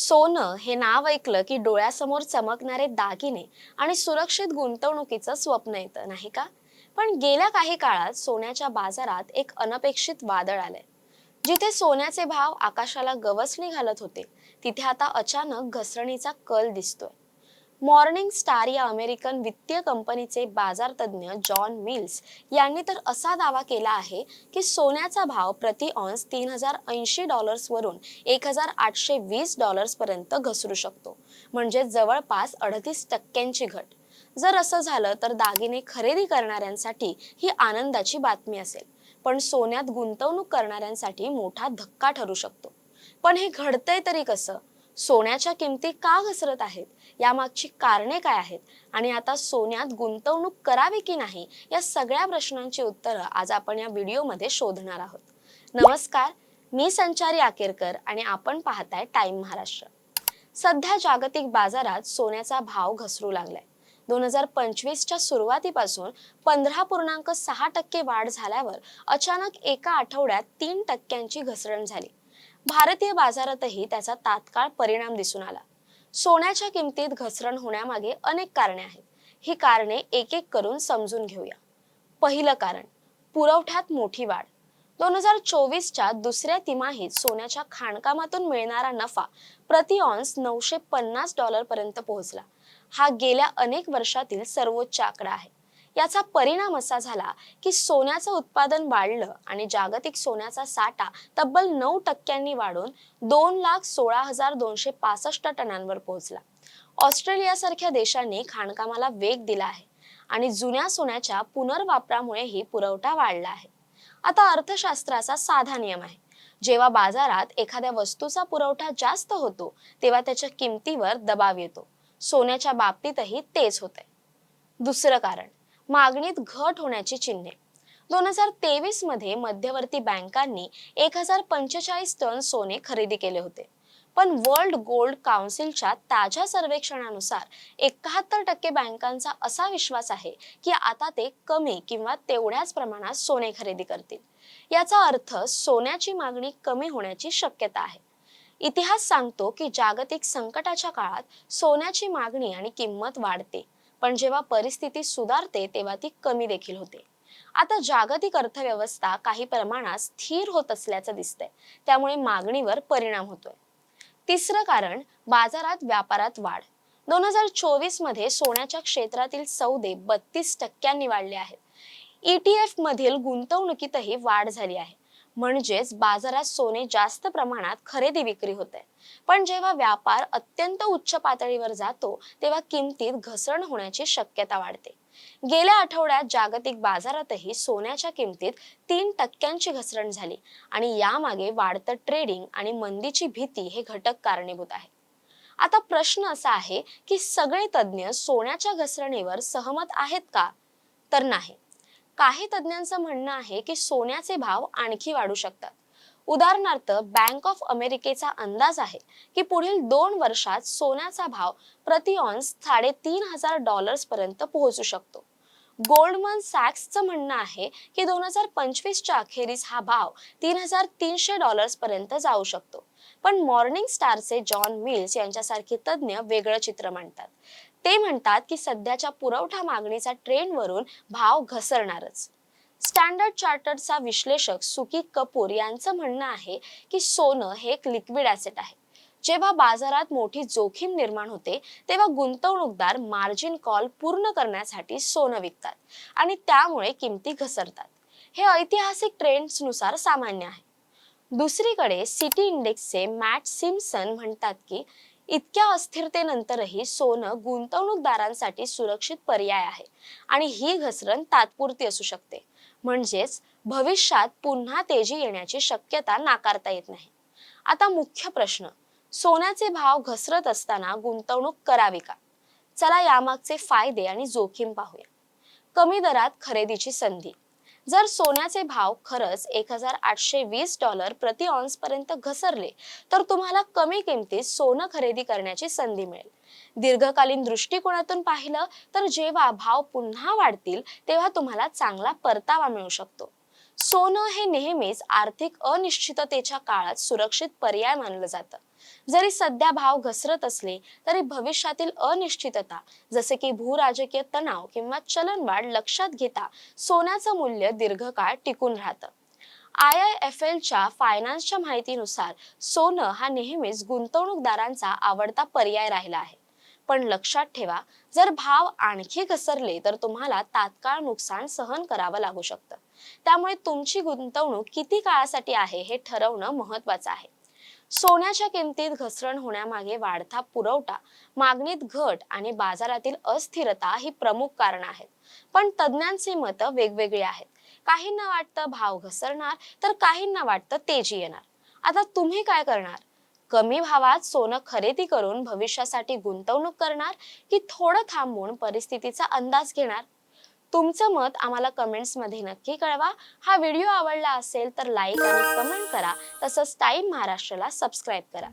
सोनं हे नाव ऐकलं की डोळ्यासमोर चमकणारे दागिने आणि सुरक्षित गुंतवणुकीचं स्वप्न येतं नाही का? पण गेल्या काही काळात सोन्याच्या बाजारात एक अनपेक्षित वादळ आलंय. जिथे सोन्याचे भाव आकाशाला गवसणी घालत होते तिथे आता अचानक घसरणीचा कल दिसतोय. मॉर्निंग स्टार या अमेरिकन वित्तीय कंपनीचे बाजार तज्ज्ञ जॉन मिल्स यांनी तर असा दावा केला आहे की सोन्याचा भाव प्रति ऑन्स तीन हजार ऐंशी डॉलर्सवरून एक हजार आठशे वीस डॉलर्सपर्यंत घसरू शकतो. म्हणजे जवळपास अडतीस टक्क्यांची घट. जर असं झालं तर दागिने खरेदी करणाऱ्यांसाठी ही आनंदाची बातमी असेल. पण सोन्यात गुंतवणूक करणाऱ्यांसाठी मोठा धक्का ठरू शकतो. पण हे घडतंय तरी कसं? सोन्याच्या किमती का घसरत आहेत? यामागची कारणे काय आहेत? आणि आता सोन्यात गुंतवणूक करावी की नाही? या सगळ्या प्रश्नांची उत्तरं आज आपण या व्हिडिओमध्ये शोधणार आहोत. नमस्कार मी संचारी आकेरकर आणि आपण पाहताय टाइम महाराष्ट्र. सध्या जागतिक बाजारात सोन्याचा भाव घसरू लागलाय. दोन हजार पंचवीसच्या सुरुवातीपासून पंधरा पूर्णांक सहा टक्के वाढ झाल्यावर अचानक एका आठवड्यात तीन टक्क्यांची घसरण झाली. भारतीय बाजारातही त्याचा तात्काळ परिणाम दिसून आला. सोन्याच्या किमतीत घसरण होण्यामागे अनेक कारणे आहेत. ही कारणे एक एक करून समजून घेऊया. पहिलं कारण पुरवठ्यात मोठी वाढ. दोन हजार चोवीसच्या दुसऱ्या तिमाहीत सोन्याच्या खाणकामातून मिळणारा नफा प्रति ऑन्स नऊशे पन्नास डॉलर पर्यंत पोहोचला. हा गेल्या अनेक वर्षातील सर्वोच्च आकडा आहे. याचा परिणाम असा झाला की सोन्याचं उत्पादन वाढलं आणि जागतिक सोन्याचा साठा तब्बल नऊ टक्क्यांनी वाढून दोन लाख सोळा हजार दोनशे पासष्ट टनांवर पोहोचला. ऑस्ट्रेलियासारख्या देशांनी खाणकामाला वेग दिला आहे आणि जुन्या सोन्याच्या पुनर्वापरामुळेही पुरवठा वाढला आहे. आता अर्थशास्त्राचा साधा नियम आहे. जेव्हा बाजारात एखाद्या वस्तूचा पुरवठा जास्त होतो तेव्हा त्याच्या किमतीवर दबाव येतो. सोन्याच्या बाबतीतही तेच होते दुसरं कारण मागणीत घट होण्याची चिन्हे. दोन हजार तेवीसमध्ये मध्यवर्ती बँकांनी एक हजार पंचेचाळीस टन सोने खरेदी केले होते. पण वर्ल्ड गोल्ड काउन्सिलच्या ताज्या सर्वेक्षणानुसार एकाहत्तर टक्के बँकांचा असा विश्वास आहे की आता ते कमी किंवा तेवढ्याच प्रमाणात सोने खरेदी करतील. याचा अर्थ सोन्याची मागणी कमी होण्याची शक्यता आहे. इतिहास सांगतो की जागतिक संकटाच्या काळात सोन्याची मागणी आणि किंमत वाढते. पण जेव्हा परिस्थिती सुधारते तेव्हा ती कमी देखील होते. आता जागतिक अर्थव्यवस्था काही प्रमाणात स्थिर होत असल्याचं दिसतंय. त्यामुळे मागणीवर परिणाम होतोय. तिसरं कारण बाजारात व्यापारात वाढ. दोन हजार चोवीसमध्ये सोन्याच्या क्षेत्रातील सौदे बत्तीस टक्क्यांनी वाढले आहेत. ईटीएफ मधील गुंतवणुकीतही वाढ झाली आहे. म्हणजेच बाजारात सोने जास्त प्रमाणात खरेदी विक्री होते. पण जेव्हा व्यापार अत्यंत उच्च पातळीवर जातो तेव्हा किमतीत घसरण होण्याची शक्यता वाढते. गेल्या आठवड्यात जागतिक बाजारातही सोन्याच्या किमतीत तीन टक्क्यांची घसरण झाली आणि यामागे वाढतं ट्रेडिंग आणि मंदीची भीती हे घटक कारणीभूत आहे. आता प्रश्न असा आहे की सगळे तज्ज्ञ सोन्याच्या घसरणीवर सहमत आहेत का? तर नाही. काही तज्ज्ञांचं म्हणणं आहे की सोन्याचे भाव आणखी वाढू शकतात. उदाहरणार्थ बँक ऑफ अमेरिकेचा अंदाज आहे की पुढील दोन वर्षात सोन्याचा भाव प्रति ऑन्स साडेतीन हजार डॉलर्स पर्यंत पोहोचू शकतो. गोल्डमन सॅक्सचं म्हणणं आहे की दोन हजार पंचवीसच्या अखेरीस हा भाव तीन हजार तीनशे डॉलर्स पर्यंत जाऊ शकतो. पण मॉर्निंग स्टारचे जॉन मिल्स यांच्यासारखे तज्ज्ञ वेगळं चित्र मांडतात. ते म्हणतात की सध्याच्या पुरवठा मागणीचा ट्रेंडवरून भाव घसरणारच. स्टँडर्ड चार्टर्डचा विश्लेषक सुकी कपूर यांचं म्हणणं आहे की सोनं हे एक लिक्विड ॲसेट आहे. जेव्हा बाजारात मोठी जोखीम निर्माण होते तेव्हा गुंतवणूकदार मार्जिन कॉल पूर्ण करण्यासाठी सोनं विकतात आणि त्यामुळे किमती घसरतात. हे ऐतिहासिक ट्रेंड्सनुसार सामान्य आहे. दुसरीकडे सिटी इंडेक्सचे मॅट सिम्सन म्हणतात की इतक्या अस्थिरतेनंतरही सोनं गुंतवणूकदारांसाठी सुरक्षित पर्याय आहे. आणि ही घसरण तात्पुरती असू शकते. म्हणजेच भविष्यात पुन्हा तेजी येण्याची शक्यता नाकारता येत नाही. आता मुख्य प्रश्न सोन्याचे भाव घसरत असताना गुंतवणूक करावी का? चला यामागचे फायदे आणि जोखीम पाहूया. कमी दरात खरेदीची संधी जर सोन्याचे भाव खरंच एक हजार आठशे वीस डॉलर प्रति ऑन्स पर्यंत घसरले तर तुम्हाला कमी किमतीत सोनं खरेदी करण्याची संधी मिळेल. दीर्घकालीन दृष्टिकोनातून पाहिलं तर जेव्हा भाव पुन्हा वाढतील तेव्हा तुम्हाला चांगला परतावा मिळू शकतो. सोनं हे नेहमीच आर्थिक अनिश्चिततेच्या काळात सुरक्षित पर्याय मानलं जातं. जरी सध्या भाव घसरत असले तरी भविष्यातील अनिश्चितता जसे की भूराजकीय तणाव किंवा चलनवाढ लक्षात घेता सोन्याचं मूल्य दीर्घकाळ टिकून राहतं. आय आय एफ एलच्या फायनान्सच्या माहितीनुसार सोनं हा नेहमीच गुंतवणूकदारांचा आवडता पर्याय राहिला आहे. पण लक्षात ठेवा जर भाव आणखी घसरले तर तुम्हाला तात्काळ नुकसान सहन करावं लागू शकतं. त्यामुळे तुमची गुंतवणूक किती काळासाठी आहे हे ठरवणं महत्वाचं आहे. सोन्याच्या किमतीत घसरण होण्यामागे वाढता पुरवठा मागणीत घट आणि बाजारातील अस्थिरता ही प्रमुख कारण आहेत. पण तज्ज्ञांची मतं वेगवेगळी आहेत. काहींना वाटतं भाव घसरणार तर काहींना वाटतं तेजी येणार. आता तुम्ही काय करणार? कमी भावात सोनं खरेदी करून भविष्यासाठी गुंतवणूक करणार की थोडं थांबून परिस्थितीचा अंदाज घेणार? तुमचं मत आम्हाला कमेंट्समध्ये नक्की कळवा. हा व्हिडिओ आवडला असेल तर लाईक आणि कमेंट करा. तसंच टाईम महाराष्ट्राला सबस्क्राईब करा.